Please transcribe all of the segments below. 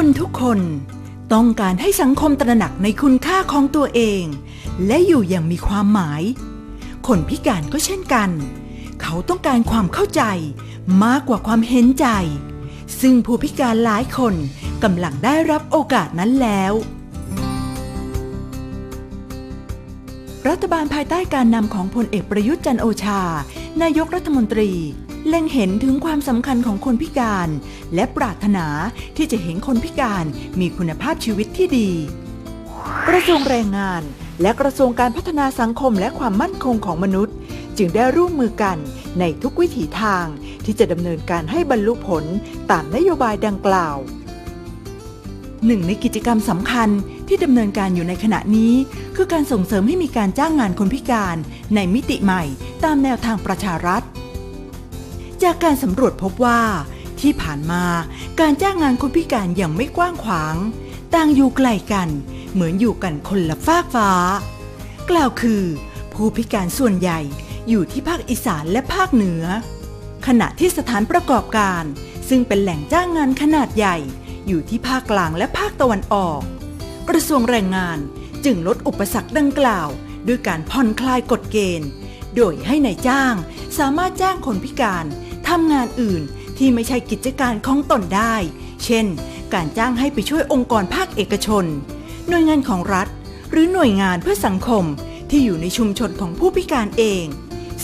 คนทุกคนต้องการให้สังคมตระหนักในคุณค่าของตัวเอง และอยู่อย่างมีความหมาย คนพิการก็เช่นกัน เขาต้องการความเข้าใจมากกว่าความเห็นใจ ซึ่งผู้พิการหลายคนกำลังได้รับโอกาสนั้นแล้วรัฐบาลภายใต้การนำของพลเอกประยุทธ์จันโอชา นายกรัฐมนตรี เล็งเห็นถึงความสำคัญของคนพิการ และปรารถนาที่จะเห็นคนพิการมีคุณภาพชีวิตที่ดี กระทรวงแรงงาน และกระทรวงการพัฒนาสังคมและความมั่นคงของมนุษย์ จึงได้ร่วมมือกันในทุกวิถีทางที่จะดำเนินการให้บรรลุผลตามนโยบายดังกล่าวหนึ่งในกิจกรรมสำคัญที่ดำเนินการอยู่ในขณะนี้ คือการส่งเสริมให้มีการจ้างงานคนพิการในมิติใหม่ ตามแนวทางประชารัฐ จากการสำรวจพบว่า ที่ผ่านมาการจ้างงานคนพิการอย่างไม่กว้างขวาง ต่างอยู่ไกลกัน เหมือนอยู่กันคนละฟากฟ้า กล่าวคือ ผู้พิการส่วนใหญ่อยู่ที่ภาคอีสานและภาคเหนือ ขณะที่สถานประกอบการ ซึ่งเป็นแหล่งจ้างงานขนาดใหญ่ อยู่ที่ภาคกลางและภาคตะวันออก กระทรวงแรงงานจึงลดอุปสรรคดังกล่าว ด้วยการผ่อนคลายกฎเกณฑ์ โดยให้ในายจ้างสามารถจ้างคนพิการทำงานอื่นที่ไม่ใช่กิจการของตนได้ เช่น การจ้างให้ไปช่วยองค์กรภาคเอกชน หน่วยงานของรัฐ หรือหน่วยงานเพื่อสังคมที่อยู่ในชุมชนของผู้พิการเอง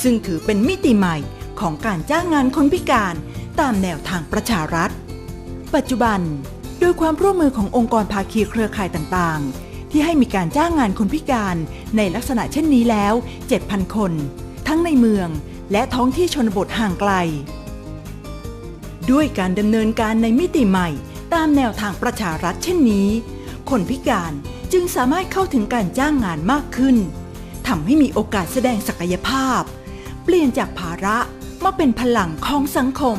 ซึ่งถือเป็นมิติใหม่ของการจ้างงานคนพิการตามแนวทางประชารัฐ ปัจจุบัน โดยความร่วมมือขององค์กรภาคีเครือข่ายต่างๆ ที่ให้มีการจ้างงานคนพิการในลักษณะเช่นนี้แล้ว 7,000 คน ทั้งในเมืองและท้องที่ชนบทห่างไกล ด้วยการดำเนินการในมิติใหม่ ตามแนวทางประชารัฐเช่นนี้ คนพิการจึงสามารถเข้าถึงการจ้างงานมากขึ้นทำให้มีโอกาสแสดงศักยภาพ เปลี่ยนจากภาระมาเป็นพลังของสังคม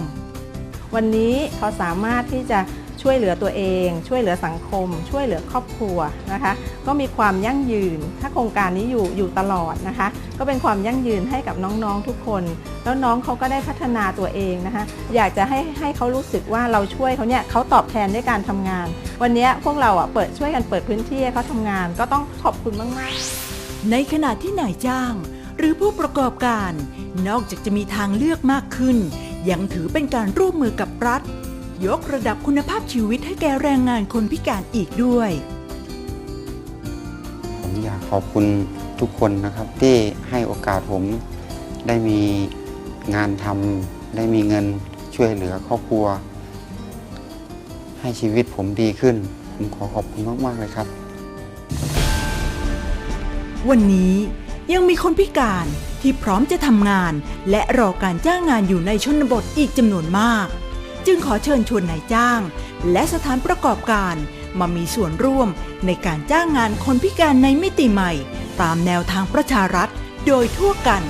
วันนี้เขาสามารถที่จะ ช่วยเหลือตัวเอง ช่วยเหลือสังคม ช่วยเหลือครอบครัวนะคะ ก็มีความยั่งยืน ถ้าโครงการนี้อยู่อยู่ตลอดนะคะ ก็เป็นความยั่งยืนให้กับน้องๆทุกคน แล้วน้องเขาก็ได้พัฒนาตัวเองนะคะ อยากจะให้ให้เขารู้สึกว่าเราช่วยเขาเนี่ยเขาตอบแทนด้วยการทำงาน วันนี้พวกเราอะเปิดช่วยกันเปิดพื้นที่ให้เขาทำงาน ก็ต้องขอบคุณมากๆ ในขณะที่นายจ้าง หรือผู้ประกอบการ นอกจากจะมีทางเลือกมากขึ้น ยังถือเป็นการร่วมมือกับรัฐ ยกระดับคุณภาพชีวิตให้แก่แรงงานคนพิการอีกด้วย ผมอยากขอบคุณทุกคนนะครับ ที่ให้โอกาสผมได้มีงานทำได้มีเงินช่วยเหลือครอบครัว ให้ชีวิตผมดีขึ้น ผมขอขอบคุณมาก ๆ เลยครับ วันนี้ยังมีคนพิการที่พร้อมจะทำงาน และรอการจ้างงานอยู่ในชนบทอีกจำนวนมาก จึงขอเชิญชวนนายจ้าง และสถานประกอบการมามีส่วนร่วมในการจ้างงานคนพิการในมิติใหม่ ตามแนวทางประชารัฐโดยทั่วกัน